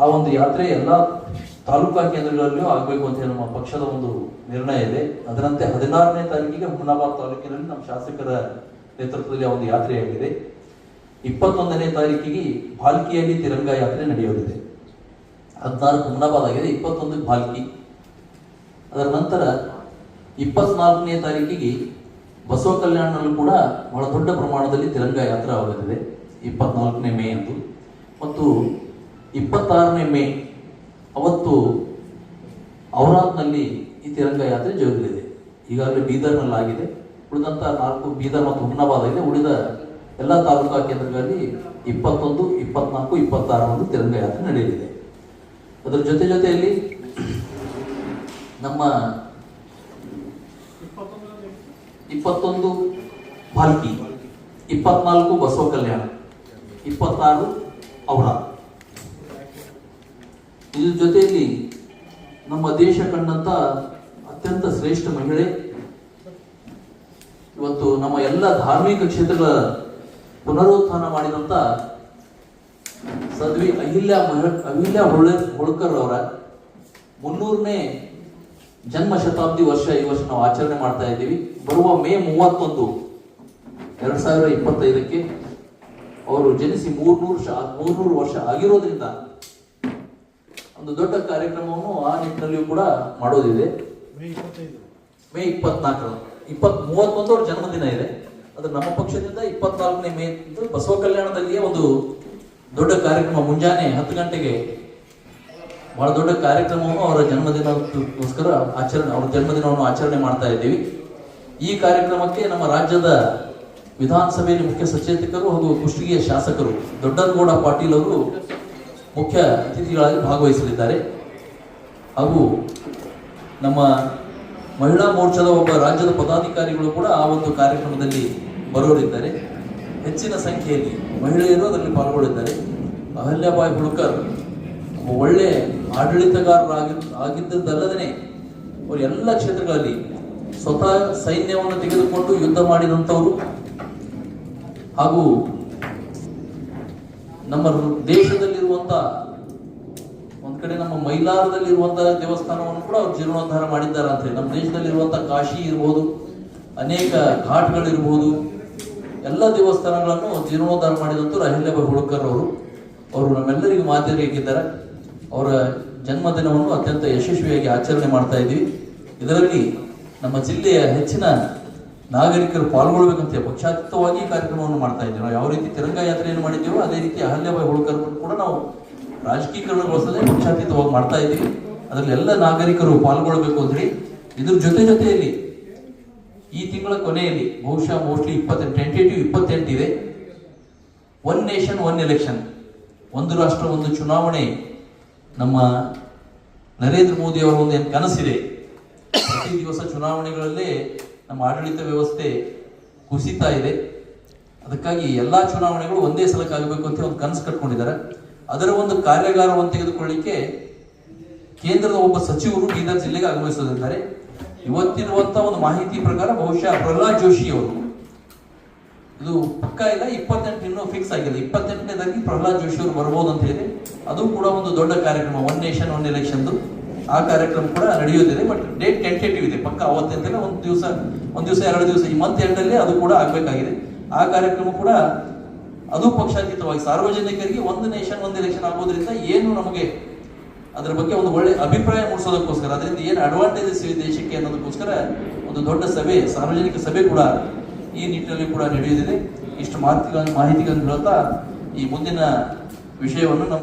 ಆ ಒಂದು ಯಾತ್ರೆ ಎಲ್ಲ ತಾಲೂಕಾ ಕೇಂದ್ರಗಳಲ್ಲಿಯೂ ಆಗಬೇಕು ಅಂತ ನಮ್ಮ ಪಕ್ಷದ ಒಂದು ನಿರ್ಣಯ ಇದೆ. ಅದರಂತೆ ಹದಿನಾರನೇ ತಾರೀಕಿಗೆ ಹುಮನಾಬಾದ್ ತಾಲೂಕಿನಲ್ಲಿ ನಮ್ಮ ಶಾಸಕರ ನೇತೃತ್ವದಲ್ಲಿ ಆ ಒಂದು ಯಾತ್ರೆಯಾಗಿದೆ. ಇಪ್ಪತ್ತೊಂದನೇ ತಾರೀಕಿಗೆ ಭಾಲ್ಕಿಯಲ್ಲಿ ತಿರಂಗ ಯಾತ್ರೆ ನಡೆಯಲಿದೆ. ಹದಿನಾರು ಹುಮನಾಬಾದ್ ಆಗಿದೆ, ಇಪ್ಪತ್ತೊಂದಕ್ಕೆ ಭಾಲ್ಕಿ ಅದರ ನಂತರ ಇಪ್ಪತ್ನಾಲ್ಕನೇ ತಾರೀಕಿಗೆ ಬಸವ ಕಲ್ಯಾಣನಲ್ಲೂ ಕೂಡ ಬಹಳ ದೊಡ್ಡ ಪ್ರಮಾಣದಲ್ಲಿ ತಿರಂಗ ಯಾತ್ರೆ ಆಗುತ್ತಿದೆ ಇಪ್ಪತ್ನಾಲ್ಕನೇ ಮೇ ಅಂದು. ಮತ್ತು ಇಪ್ಪತ್ತಾರನೇ ಮೇ, ಅವತ್ತು ಔರಾದ್ನಲ್ಲಿ ಈ ತಿರಂಗ ಯಾತ್ರೆ ಜರುಗಲಿದೆ. ಈಗಾಗಲೇ ಬೀದರ್ನಲ್ಲಿ ಆಗಿದೆ ಉಳಿದಂತ ನಾಲ್ಕು ಬೀದರ್ ಮತ್ತು ಹುಮ್ನಾಬಾದ್ ಆಗಿದೆ ಉಳಿದ ಎಲ್ಲ ತಾಲೂಕಾ ಕೇಂದ್ರಗಳಲ್ಲಿ ಇಪ್ಪತ್ತೊಂದು, ಇಪ್ಪತ್ನಾಲ್ಕು ಇಪ್ಪತ್ತಾರರಂದು ತಿರಂಗ ಯಾತ್ರೆ ನಡೆಯಲಿದೆ. ಅದರ ಜೊತೆ ಜೊತೆಯಲ್ಲಿ ನಮ್ಮ ಇಪ್ಪತ್ತೊಂದು ಭಾಲ್ಕಿ, ಇಪ್ಪತ್ನಾಲ್ಕು ಬಸವ ಕಲ್ಯಾಣ, ಇಪ್ಪತ್ತಾರು ಔರ ಇದ್ರ ಜೊತೆಯಲ್ಲಿ ನಮ್ಮ ದೇಶ ಕಂಡಂತ ಅತ್ಯಂತ ಶ್ರೇಷ್ಠ ಮಹಿಳೆ, ಇವತ್ತು ನಮ್ಮ ಎಲ್ಲ ಧಾರ್ಮಿಕ ಕ್ಷೇತ್ರಗಳ ಪುನರುತ್ಥಾನ ಮಾಡಿದಂತ ಸದ್ವಿ ಅಹಿಲ್ಯ ಅಹಿಲ್ಯ ಹೊಳೆ ಹೋಳ್ಕರ್ ಅವರ ಮುನ್ನೂರನೇ ಜನ್ಮ ಶತಾಬ್ದಿ ವರ್ಷ ಈ ವರ್ಷ ನಾವು ಆಚರಣೆ ಮಾಡ್ತಾ ಇದ್ದೀವಿ. ಬರುವ ಮೇ ಮೂವತ್ತೊಂದು ಎರಡ್ ಸಾವಿರ ಇಪ್ಪತ್ತೈದಕ್ಕೆ ಅವರು ಜನಿಸಿ ಮೂರ್ನೂರು ಮೂರ್ನೂರು ವರ್ಷ ಆಗಿರೋದ್ರಿಂದ ಒಂದು ದೊಡ್ಡ ಕಾರ್ಯಕ್ರಮವನ್ನು ಆ ನಿಟ್ಟಿನಲ್ಲಿಯೂ ಕೂಡ ಮಾಡೋದಿದೆ. ಮೇ ಇಪ್ಪತ್ನಾಲ್ಕರ ಇಪ್ಪತ್ ಮೂವತ್ತೊಂದು ಅವ್ರ ಜನ್ಮದಿನ ಇದೆ. ಅದು ನಮ್ಮ ಪಕ್ಷದಿಂದ ಇಪ್ಪತ್ನಾಲ್ಕನೇ ಮೇ ಬಸವ ಕಲ್ಯಾಣದಲ್ಲಿಯೇ ಒಂದು ದೊಡ್ಡ ಕಾರ್ಯಕ್ರಮ. ಮುಂಜಾನೆ ಹತ್ತು ಗಂಟೆಗೆ ಬಹಳ ದೊಡ್ಡ ಕಾರ್ಯಕ್ರಮವನ್ನು ಅವರ ಜನ್ಮದಿನಕ್ಕೋಸ್ಕರ ಆಚರಣೆ ಅವರ ಜನ್ಮದಿನವನ್ನು ಆಚರಣೆ ಮಾಡ್ತಾ ಇದ್ದೀವಿ. ಈ ಕಾರ್ಯಕ್ರಮಕ್ಕೆ ನಮ್ಮ ರಾಜ್ಯದ ವಿಧಾನಸಭೆಯಲ್ಲಿ ಮುಖ್ಯ ಸಚೇತಕರು ಹಾಗೂ ಕುಷ್ಟಗಿಯ ಶಾಸಕರು ದೊಡ್ಡನಗೌಡ ಪಾಟೀಲ್ ಅವರು ಮುಖ್ಯ ಅತಿಥಿಗಳಾಗಿ ಭಾಗವಹಿಸಲಿದ್ದಾರೆ. ಹಾಗೂ ನಮ್ಮ ಮಹಿಳಾ ಮೋರ್ಚಾದ ಒಬ್ಬ ರಾಜ್ಯದ ಪದಾಧಿಕಾರಿಗಳು ಕೂಡ ಆ ಒಂದು ಕಾರ್ಯಕ್ರಮದಲ್ಲಿ ಬರೋರಿದ್ದಾರೆ. ಹೆಚ್ಚಿನ ಸಂಖ್ಯೆಯಲ್ಲಿ ಮಹಿಳೆಯರು ಅದರಲ್ಲಿ ಪಾಲ್ಗೊಳ್ಳಿದ್ದಾರೆ. ಅಹಲ್ಯಾಬಾಯಿ ಹುಡುಕರ್ ಒಳ್ಳೆ ಆಡಳಿತಗಾರರಾಗಿ ಆಗಿದ್ದದಲ್ಲದೇ ಅವರು ಎಲ್ಲ ಕ್ಷೇತ್ರಗಳಲ್ಲಿ ಸ್ವತಃ ಸೈನ್ಯವನ್ನು ತೆಗೆದುಕೊಂಡು ಯುದ್ಧ ಮಾಡಿದಂಥವರು ಹಾಗೂ ನಮ್ಮ ದೇಶದಲ್ಲಿರುವಂತ, ಒಂದ್ ಕಡೆ ನಮ್ಮ ಮೈಲಾರದಲ್ಲಿರುವಂತಹ ದೇವಸ್ಥಾನವನ್ನು ಕೂಡ ಅವ್ರು ಜೀರ್ಣೋದ್ಧಾರ ಮಾಡಿದ್ದಾರೆ ಅಂತ ಹೇಳಿ. ನಮ್ಮ ದೇಶದಲ್ಲಿರುವಂತ ಕಾಶಿ ಇರ್ಬೋದು, ಅನೇಕ ಘಾಟ್ಗಳಿರ್ಬೋದು, ಎಲ್ಲ ದೇವಸ್ಥಾನಗಳನ್ನು ಜೀರ್ಣೋದ್ಧಾರ ಮಾಡಿದಂತರು ಅಹಿಲ್ಯಬಾಯಿ ಹುಡುಕರ್ ಅವರು. ಅವರು ನಮ್ಮೆಲ್ಲರಿಗೂ ಮಾದರಿಯಾಗಿದ್ದಾರೆ ಅವರ ಜನ್ಮದಿನವನ್ನು ಅತ್ಯಂತ ಯಶಸ್ವಿಯಾಗಿ ಆಚರಣೆ ಮಾಡ್ತಾ ಇದ್ದೀವಿ. ಇದರಲ್ಲಿ ನಮ್ಮ ಜಿಲ್ಲೆಯ ಹೆಚ್ಚಿನ ನಾಗರಿಕರು ಪಾಲ್ಗೊಳ್ಬೇಕಂತ ಪಕ್ಷಾತೀತವಾಗಿ ಕಾರ್ಯಕ್ರಮವನ್ನು ಮಾಡ್ತಾ ಇದ್ದೀವಿ. ನಾವು ಯಾವ ರೀತಿ ತಿರಂಗ ಯಾತ್ರೆಯನ್ನು ಮಾಡಿದ್ದೀವೋ ಅದೇ ರೀತಿ ಅಹಲ್ಯಬಾಯಿ ಹೋಳ್ಕರ್ ಕೂಡ ನಾವು ರಾಜಕೀಕರಣಗೊಳಿಸದೆ ಪಕ್ಷಾತೀತವಾಗಿ ಮಾಡ್ತಾ ಇದ್ದೀವಿ. ಅದರಲ್ಲಿ ಎಲ್ಲ ನಾಗರಿಕರು ಪಾಲ್ಗೊಳ್ಬೇಕು ಅಂದ್ರೆ ಇದ್ರ ಜೊತೆ ಜೊತೆಯಲ್ಲಿ ಈ ತಿಂಗಳ ಕೊನೆಯಲ್ಲಿ ಬಹುಶಃ ಮೋಸ್ಟ್ಲಿ ಇಪ್ಪತ್ತೆಂಟು ಟೆಂಟೇಟಿವ್ ಇಪ್ಪತ್ತೆಂಟು ಇದೆ. ಒನ್ ನೇಷನ್ ಒನ್ ಎಲೆಕ್ಷನ್ ಒಂದು ರಾಷ್ಟ್ರ, ಒಂದು ಚುನಾವಣೆ. ನಮ್ಮ ನರೇಂದ್ರ ಮೋದಿ ಅವರ ಒಂದು ಏನು ಕನಸಿದೆ? ಪ್ರತಿ ದಿವಸ ಚುನಾವಣೆಗಳಲ್ಲೇ ನಮ್ಮ ಆಡಳಿತ ವ್ಯವಸ್ಥೆ ಕುಸಿತಾ ಇದೆ. ಅದಕ್ಕಾಗಿ ಎಲ್ಲ ಚುನಾವಣೆಗಳು ಒಂದೇ ಸಲಕ್ಕಾಗಬೇಕು ಅಂತ ಒಂದು ಕನಸು ಕಟ್ಕೊಂಡಿದ್ದಾರೆ. ಅದರ ಒಂದು ಕಾರ್ಯಾಗಾರವನ್ನು ತೆಗೆದುಕೊಳ್ಳಿಕ್ಕೆ ಕೇಂದ್ರದ ಒಬ್ಬ ಸಚಿವರು ಬೀದರ್ ಜಿಲ್ಲೆಗೆ ಆಗಮಿಸುತ್ತಿದ್ದಾರೆ ಇವತ್ತಿರುವಂತ ಒಂದು ಮಾಹಿತಿ ಪ್ರಕಾರ ಬಹುಶಃ ಪ್ರಹ್ಲಾದ್ ಜೋಶಿ ಅವರು, ಇದು ಪಕ್ಕ ಇಲ್ಲ, ಇಪ್ಪತ್ತೆಂಟು ಇನ್ನೂ ಫಿಕ್ಸ್ ಆಗಿಲ್ಲ. ಇಪ್ಪತ್ತೆಂಟನೇದಾಗಿ ಪ್ರಹ್ಲಾದ್ ಜೋಶಿ ಅವರು ಬರ್ಬೋದು ಅಂತ ಹೇಳಿ ಅದು ಕೂಡ ಒಂದು ದೊಡ್ಡ ಕಾರ್ಯಕ್ರಮ ಒನ್ ನೇಷನ್ ಒನ್ ಎಲೆಕ್ಷನ್ದು ಆ ಕಾರ್ಯಕ್ರಮ ಕೂಡ ನಡೆಯೋದಿದೆ ಬಟ್ ಡೇಟ್ ಟೆಂಟೇಟಿವ್ ಇದೆ. ಪಕ್ಕ ಅವತ್ತಿಂದಲೇ ಒಂದು ದಿವಸ ಒಂದು ದಿವಸ, ಎರಡು ದಿವಸ, ಈ ಮಂತ್ ಎಂಡಲ್ಲಿ ಅದು ಕೂಡ ಆಗಬೇಕಾಗಿದೆ. ಆ ಕಾರ್ಯಕ್ರಮ ಕೂಡ ಅದು ಪಕ್ಷಾತೀತವಾಗಿ ಸಾರ್ವಜನಿಕರಿಗೆ ಒಂದು ನೇಷನ್ ಒಂದು ಎಲೆಕ್ಷನ್ ಆಗೋದ್ರಿಂದ ಏನು ನಮಗೆ ಅದರ ಬಗ್ಗೆ ಒಂದು ಒಳ್ಳೆ ಅಭಿಪ್ರಾಯ ಮೂಡಿಸೋದಕ್ಕೋಸ್ಕರ, ಅದರಿಂದ ಏನು ಅಡ್ವಾಂಟೇಜಸ್ ಇದೆ ದೇಶಕ್ಕೆ ಅನ್ನೋದಕ್ಕೋಸ್ಕರ ಒಂದು ದೊಡ್ಡ ಸಭೆ, ಸಾರ್ವಜನಿಕ ಸಭೆ ಕೂಡ ಈ ನಿಟ್ಟಿನಲ್ಲಿ ಕೂಡ ನಡೆಯುತ್ತಿದೆ. ಇಷ್ಟು ಮಾಹಿತಿಗಳನ್ನು ಮಾಹಿತಿಗಳನ್ನು ಹೇಳ್ತಾ ಈ ಮುಂದಿನ ವಿಷಯವನ್ನು ನಮ್ಮ